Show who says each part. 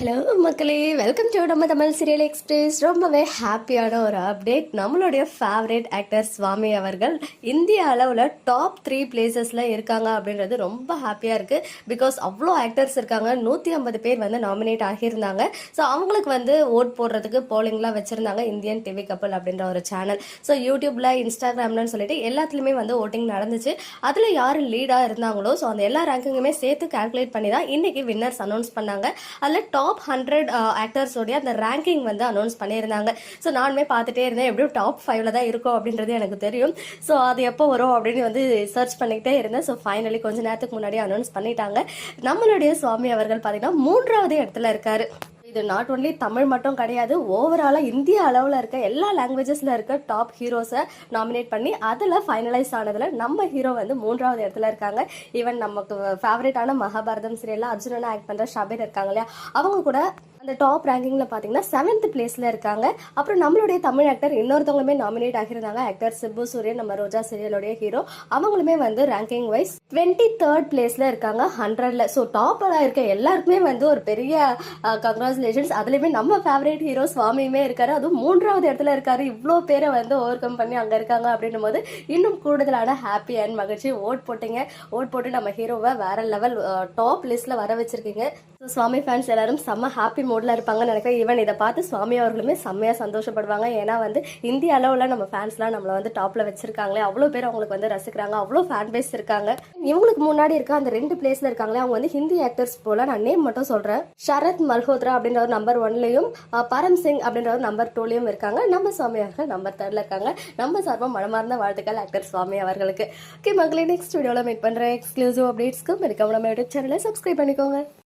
Speaker 1: Hello மக்களே. Welcome to நம்ம Tamil serial express ரொம்பவே ஹாப்பியான ஒரு அப்டேட் நம்மளுடைய ஃபேவரேட் ஆக்டர் சுவாமி அவர்கள் இந்திய அளவில் டாப் த்ரீ பிளேசஸில் இருக்காங்க அப்படின்றது ரொம்ப ஹாப்பியாக இருக்குது பிகாஸ் அவ்வளோ ஆக்டர்ஸ் இருக்காங்க. நூற்றி ஐம்பது பேர் வந்து நாமினேட் ஆகியிருந்தாங்க. ஸோ அவங்களுக்கு வந்து ஓட் போடுறதுக்கு போலிங்லாம் வச்சுருந்தாங்க. இந்தியன் டிவி கப்பல் அப்படின்ற ஒரு சேனல் ஸோ யூடியூப்பில் இன்ஸ்டாகிராம்லன்னு சொல்லிட்டு எல்லாத்துலேயுமே வந்து ஓட்டிங் நடந்துச்சு. அதில் யார் லீடாக இருந்தாங்களோ ஸோ அந்த எல்லா ரேங்கிங்குமே சேர்த்து கால்குலேட் பண்ணி தான் இன்றைக்கி வின்னர்ஸ் அனௌன்ஸ் பண்ணாங்க. அதில் டாப் டாப் ஹண்ட்ரட் ஆக்டர்ஸோடைய அந்த ரேங்கிங் வந்து அனௌன்ஸ் பண்ணியிருந்தாங்க. ஸோ நானுமே பார்த்துட்டே இருந்தேன். எப்படியும் டாப் ஃபைவ்ல தான் இருக்கும் அப்படின்றது எனக்கு தெரியும். ஸோ அது எப்போ வரும் அப்படின்னு வந்து சர்ச் பண்ணிக்கிட்டே இருந்தேன். ஸோ ஃபைனலி கொஞ்ச நேரத்துக்கு முன்னாடி அனௌன்ஸ் பண்ணிட்டாங்க. நம்மளுடைய சுவாமி அவர்கள் பார்த்தீங்கன்னா மூன்றாவது இடத்துல இருக்காரு. இது நாட் ஒன்லி தமிழ் மட்டும் கிடையாது ஓவராலாக இந்திய அளவில் இருக்க எல்லா லாங்குவேஜஸில் இருக்க டாப் ஹீரோஸை நாமினேட் பண்ணி அதில் ஃபைனலைஸ் ஆனதில் நம்ம ஹீரோ வந்து மூன்றாவது இடத்துல இருக்காங்க. ஈவன் நமக்கு ஃபேவரட்டான மகாபாரதம் சீரியலில் அர்ஜுனனை ஆக்ட் பண்ணுற ஷபீர் இருக்காங்க இல்லையா? அவங்க கூட அந்த டாப் ரேங்கிங்கில் பார்த்தீங்கன்னா செவன்த் பிளேஸில் இருக்காங்க. அப்புறம் நம்மளுடைய தமிழ் ஆக்டர் இன்னொருத்தவங்களுமே நாமினேட் ஆகியிருந்தாங்க. ஆக்டர் சிப்பு சூரியன் நம்ம ரோஜா சீரியலுடைய ஹீரோ அவங்களுமே வந்து ரேங்கிங் வைஸ் டுவெண்ட்டி தேர்ட் பிளேஸில் இருக்காங்க ஹண்ட்ரடில் ஸோ டாப்பில் இருக்க எல்லாருக்குமே வந்து ஒரு பெரிய கங்க்ராச்சுலேஷன்ஸ் அதுலேயுமே நம்ம ஃபேவரேட் ஹீரோ சுவாமியுமே இருக்காரு. அதுவும் மூன்றாவது இடத்துல இருக்காரு. இவ்வளோ பேரை வந்து ஓவர் கம் பண்ணி அங்கே இருக்காங்க அப்படின்னும் போது இன்னும் கூடுதலான ஹாப்பி அண்ட் மகிழ்ச்சி. ஓட் போட்டிங்க. ஓட் போட்டு நம்ம ஹீரோவை வேற லெவல் டாப் லிஸ்ட்ல வர வச்சிருக்கீங்க. ஸோ சுவாமி ஃபேன்ஸ் எல்லாரும் செம்ம ஹாப்பி மோடில் இருப்பாங்கன்னு நினைக்கிறேன். ஈவன் இதை பார்த்து சுவாமி அவர்களுமே செம்மையாக சந்தோஷப்படுவாங்க. ஏன்னா வந்து இந்திய அளவில் நம்ம ஃபேன்ஸ்லாம் நம்மளை வந்து டாப்பில் வச்சிருக்காங்களே. அவ்வளோ பேர் அவங்களுக்கு வந்து ரசிக்கிறாங்க. அவ்வளோ ஃபேன் பேஸ் இருக்காங்க. இவங்களுக்கு முன்னாடி இருக்க அந்த ரெண்டு பிளேஸில் இருக்காங்களே அவங்க வந்து ஹிந்தி ஆக்டர்ஸ் போல நான் நேம் மட்டும் சொல்கிறேன் ஷரத் மல்ஹோத்ரா அப்படின்ற ஒரு நம்பர் ஒன்லையும் பரம் சிங் அப்படின்ற ஒரு நம்பர் டூலையும் இருக்காங்க. நம்ம சுவாமி அவர்கள் நம்பர் தேர்டில் இருக்காங்க. நம்ம சார்பாக மனமார்ந்த வாழ்த்துக்கள் ஆக்டர் சுவாமி அவர்களுக்கு. ஓகே மக்களே நெக்ஸ்ட் வீடியோவில் மீட் பண்ணுறேன் எக்ஸ்க்ளூசிவ் அப்டேட்ஸ்க்கு மறக்காம நம்ம யூடியூப் சேனலை சப்ஸ்கிரைப் பண்ணிக்கோங்க.